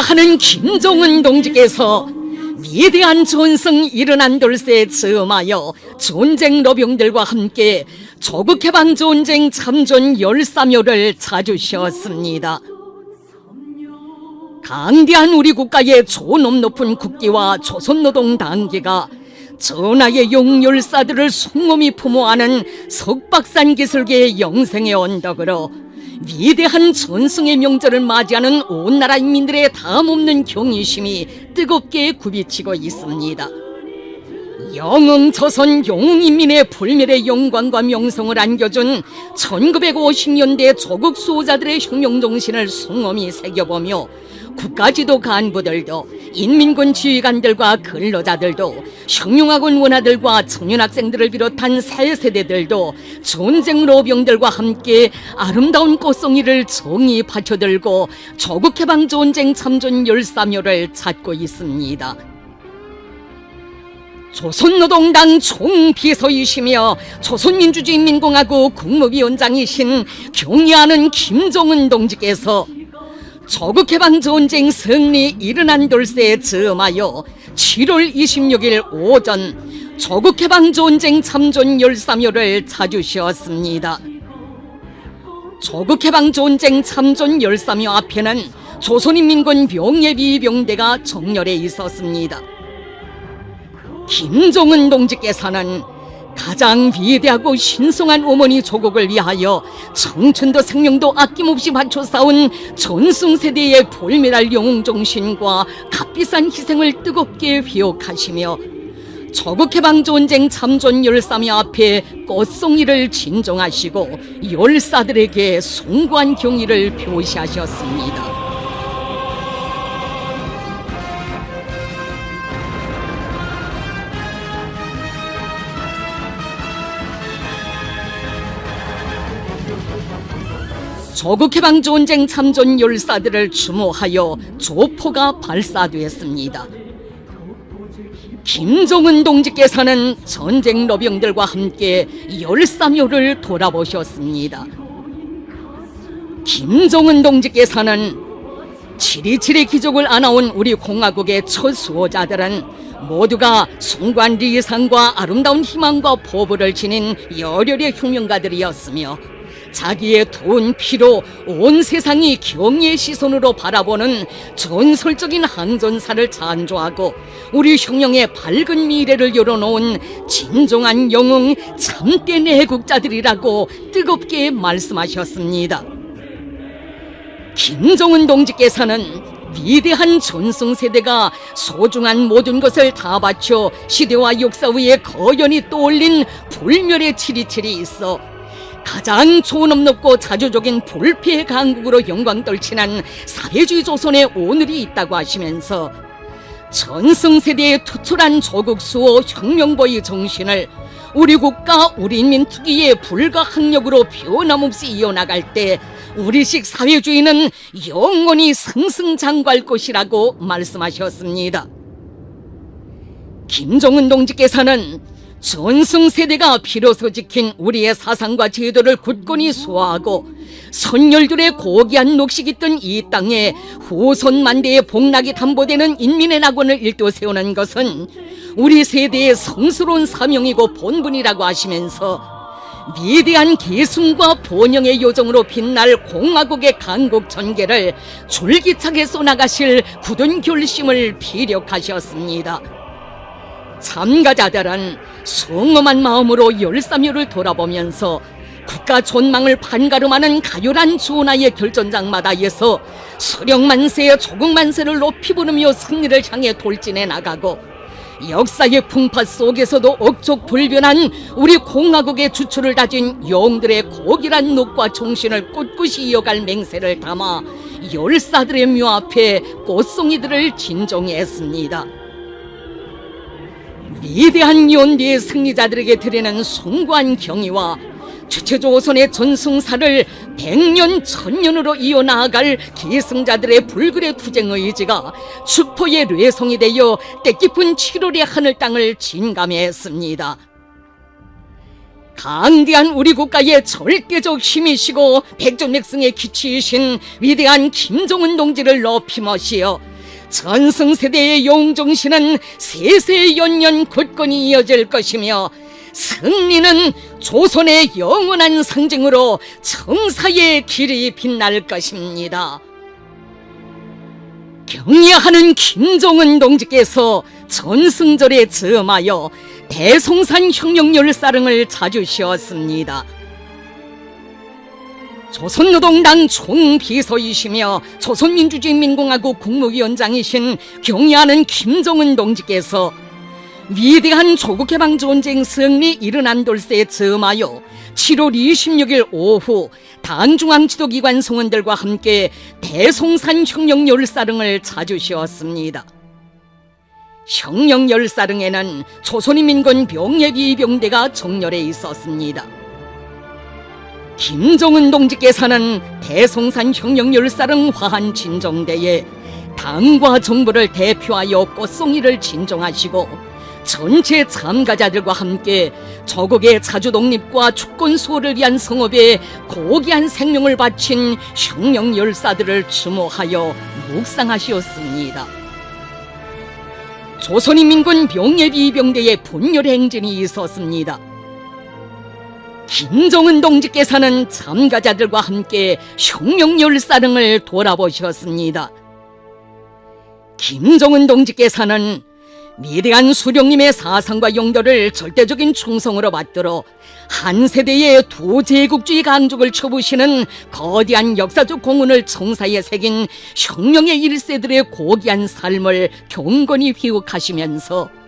경례하는 김종은 동지께서 위대한 전승 일어난 돌쇠에 즈음하여 전쟁 로병들과 함께 조국 해방 전쟁 참전 열사묘를 찾으셨습니다. 강대한 우리 국가의 존엄 높은 국기와 조선노동 당기가 전하의 용열사들을 숭엄히 품어하는 석박산 기술계의 영생의 언덕으로 위대한 전승의 명절을 맞이하는 온 나라 인민들의 다음 없는 경의심이 뜨겁게 굽이치고 있습니다. 영웅 조선 용인민의 불멸의 영광과 명성을 안겨준 1950년대 조국 수호자들의 혁명 정신을 숭엄히 새겨보며 국가지도 간부들도 인민군 지휘관들과 근로자들도 혁명학원 원아들과 청년학생들을 비롯한 새 세대들도 전쟁 로병들과 함께 아름다운 꽃송이를 정이 받쳐들고 조국해방 전쟁 참전 열사묘를 찾고 있습니다. 조선노동당 총비서이시며 조선민주주의인민공화국 국무위원장이신 경의하는 김종은 동지께서 조국 해방 전쟁 승리 일어난 돌세에 즈음하여 7월 26일 오전 조국 해방 전쟁 참전 열사묘를 찾으셨습니다. 조국 해방 전쟁 참전 열사묘 앞에는 조선인민군 병예비병대가 정렬해 있었습니다. 김종은 동지께서는 가장 위대하고 신성한 어머니 조국을 위하여 청춘도 생명도 아낌없이 바쳐 싸운 전승 세대의 볼메랄 영웅 정신과 값비싼 희생을 뜨겁게 회옥하시며 조국해방 전쟁 참전 열사미 앞에 꽃송이를 진정하시고 열사들에게 숭고한 경의를 표시하셨습니다. 조국 해방 전쟁 참전 열사들을 추모하여 조포가 발사되었습니다. 김종은 동지께서는 전쟁 로병들과 함께 열사묘를 돌아보셨습니다. 김종은 동지께서는 치리치리 기족을 안아온 우리 공화국의 첫 수호자들은 모두가 숭고한 리상과 아름다운 희망과 포부를 지닌 열혈의 혁명가들이었으며 자기의 돈, 피로 온 세상이 경의의 시선으로 바라보는 전설적인 항전사를 찬조하고 우리 혁명의 밝은 미래를 열어놓은 진정한 영웅 참된 애국자들이라고 뜨겁게 말씀하셨습니다. 김종은 동지께서는 위대한 전승 세대가 소중한 모든 것을 다 바쳐 시대와 역사 위에 거연히 떠올린 불멸의 치리치리 있어 가장 존엄 높고 자주적인 불피의 강국으로 영광 떨친한 사회주의 조선의 오늘이 있다고 하시면서 전승세대의 투철한 조국 수호 혁명보의 정신을 우리 국가 우리 인민 투기의 불가항력으로 변함없이 이어나갈 때 우리식 사회주의는 영원히 승승장구할 것이라고 말씀하셨습니다. 김종은 동지께서는 전승 세대가 비로소 지킨 우리의 사상과 제도를 굳건히 수호하고 선열들의 고귀한 녹식 있던 이 땅에 후손 만대의 복락이 담보되는 인민의 낙원을 일도 세우는 것은 우리 세대의 성스러운 사명이고 본분이라고 하시면서 위대한 계승과 번영의 요정으로 빛날 공화국의 강국 전개를 줄기차게 쏘나가실 굳은 결심을 피력하셨습니다. 참가자들은 성엄한 마음으로 열사묘를 돌아보면서 국가 존망을 판가름하는 가열한 주나의 결전장마다에서 수령만세의 조국만세를 높이 부르며 승리를 향해 돌진해 나가고 역사의 풍파 속에서도 억척불변한 우리 공화국의 주추를 다진 영들의 고길한 녹과 정신을 꿋꿋이 이어갈 맹세를 담아 열사들의 묘 앞에 꽃송이들을 진정했습니다. 위대한 연대의 승리자들에게 드리는 숭고한 경의와 주체조선의 전승사를 백년 천년으로 이어나갈 계승자들의 불굴의 투쟁 의지가 축포의 뇌성이 되어 뜻깊은 7월의 하늘 땅을 진감했습니다. 강대한 우리 국가의 절대적 힘이시고 백전백승의 기치이신 위대한 김정은 동지를 높이 모시어 전승세대의 용정신은 세세 연년 굳건히 이어질 것이며 승리는 조선의 영원한 상징으로 청사의 길이 빛날 것입니다. 경례하는 김정은 동지께서 전승절에 즈음하여 대송산 혁명열사릉을 자주 쉬었습니다. 조선노동당 총비서이시며 조선민주주의민공화국 국무위원장이신 경의하는 김정은 동지께서 위대한 조국해방 전쟁 승리 일흔한 돌세에 즈음하여 7월 26일 오후 당 중앙 지도기관 성원들과 함께 대송산 혁명열사릉을 자주 쉬었습니다. 혁명열사릉에는 조선인민군 병예비 병대가 정렬해 있었습니다. 김정은 동지께서는 대송산 혁명열사릉 화한 진정대에 당과 정부를 대표하여 꽃송이를 진정하시고 전체 참가자들과 함께 조국의 자주 독립과 주권 수호를 위한 성업에 고귀한 생명을 바친 혁명열사들을 추모하여 묵상하시었습니다. 조선인민군 병예비병대의 분열 행진이 있었습니다. 김정은 동지께서는 참가자들과 함께 혁명열사릉을 돌아보셨습니다. 김정은 동지께서는 위대한 수령님의 사상과 용도를 절대적인 충성으로 받들어 한 세대의 두 제국주의 강족을 쳐부시는 거대한 역사적 공헌을 청사에 새긴 혁명의 일세들의 고귀한 삶을 경건히 휘욱하시면서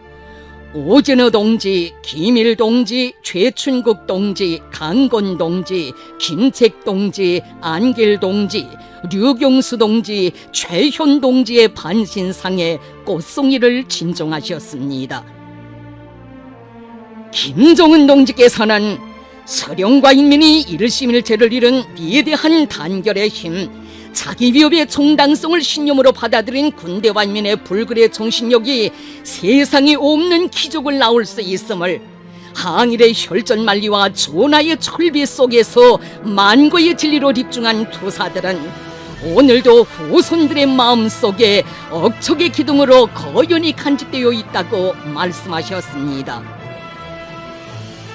오진호 동지, 김일 동지, 최춘국 동지, 강건 동지, 김책 동지, 안길 동지, 류경수 동지, 최현 동지의 반신상에 꽃송이를 진정하셨습니다. 김정은 동지께서는 서령과 인민이 일심일체를 이룬 위대한 단결의 힘, 자기 위협의 정당성을 신념으로 받아들인 군대와 인민의 불굴의 정신력이 세상에 없는 기적을 낳을 수 있음을 항일의 혈전만리와 조나의 철비 속에서 만고의 진리로 집중한 투사들은 오늘도 후손들의 마음속에 억척의 기둥으로 거연히 간직되어 있다고 말씀하셨습니다.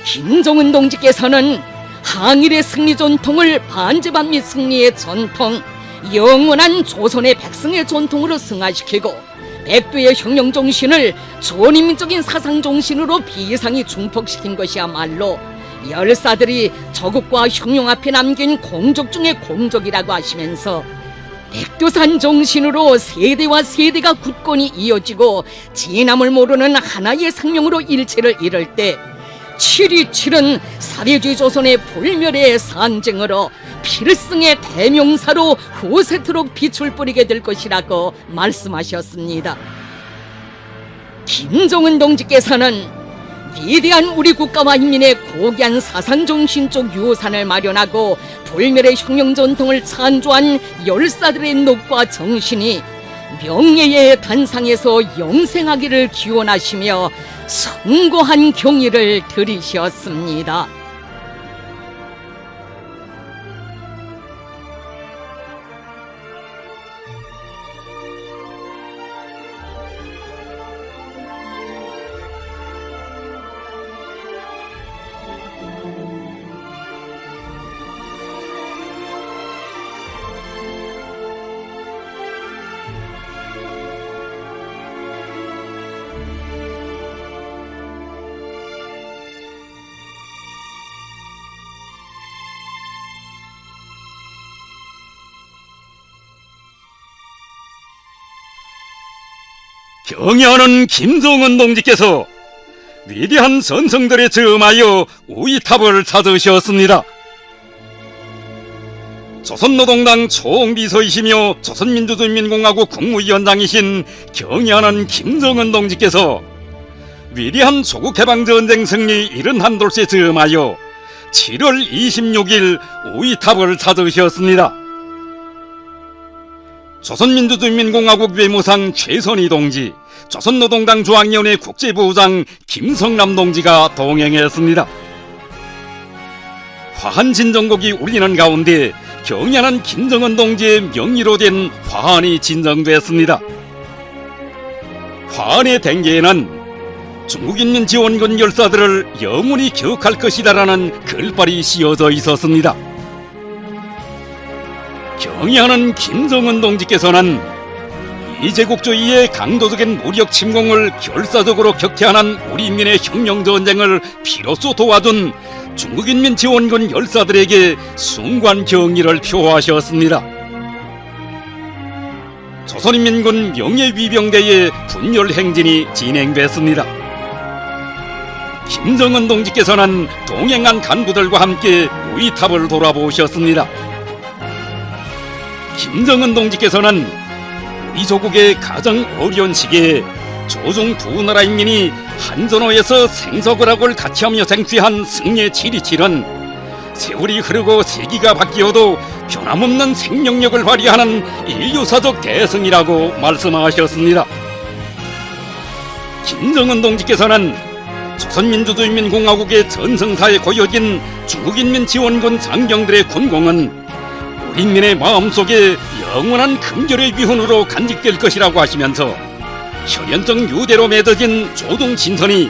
김정은 동지께서는 항일의 승리 전통을 반제반 및 승리의 전통, 영원한 조선의 백성의 전통으로 승화시키고 백두의 혁명 정신을 전인민적인 사상 정신으로 비상히 중폭시킨 것이야말로 열사들이 저국과 혁명 앞에 남긴 공적 중의 공적이라고 하시면서 백두산 정신으로 세대와 세대가 굳건히 이어지고 진함을 모르는 하나의 생명으로 일체를 이룰 때 727은 사대주의 조선의 불멸의 상징으로 필승의 대명사로 후세토록 빛을 뿌리게 될 것이라고 말씀하셨습니다. 김정은 동지께서는 위대한 우리 국가와 인민의 고귀한 사상정신적 유산을 마련하고 불멸의 혁명 전통을 찬조한 열사들의 녹과 정신이 명예의 단상에서 영생하기를 기원하시며 성고한 경의를 들이셨습니다. 경의하는 김정은 동지께서 위대한 선성들의 즈음하여 우이탑을 찾으셨습니다. 조선노동당 총비서이시며 조선민주주의민공화국 국무위원장이신 경의하는 김정은 동지께서 위대한 조국해방전쟁 승리 이른 한돌세 즈음하여 7월 26일 우이탑을 찾으셨습니다. 조선민주주의민공화국 외무상 최선희 동지, 조선노동당 중앙위원회 국제부부장 김성남 동지가 동행했습니다. 화한 진정곡이 울리는 가운데 경연한 김정은 동지의 명의로 된 화환이 진정됐습니다. 화환의 댕기에는 중국인민 지원군 열사들을 영원히 기억할 것이다라는 글발이 씌어져 있었습니다. 경의하는 김정은 동지께서는 이제국주의의 강도적인 무력 침공을 결사적으로 격퇴하는 우리 인민의 혁명 전쟁을 비로소 도와준 중국인민 지원군 열사들에게 순관 경의를 표하셨습니다. 조선인민군 명예위병대의 분열 행진이 진행됐습니다. 김정은 동지께서는 동행한 간부들과 함께 우이탑을 돌아보셨습니다. 김정은 동지께서는 우리 조국의 가장 어려운 시기에 조종 두 나라 인민이 한전호에서 생석을학을 같이하며 쟁취한 승리의 치리칠은 세월이 흐르고 세기가 바뀌어도 변함없는 생명력을 발휘하는 인류사적 대승이라고 말씀하셨습니다. 김정은 동지께서는 조선민주주의인민공화국의 전성사에 고여진 중국인민 지원군 장병들의 군공은 인민의 마음속에 영원한 금결의 위훈으로 간직될 것이라고 하시면서 혈연적 유대로 맺어진 조동 진선이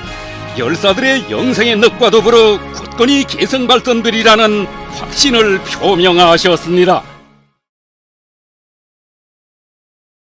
열사들의 영생의 넉과 더불어 굳건히 개성 발전되리라는 확신을 표명하셨습니다.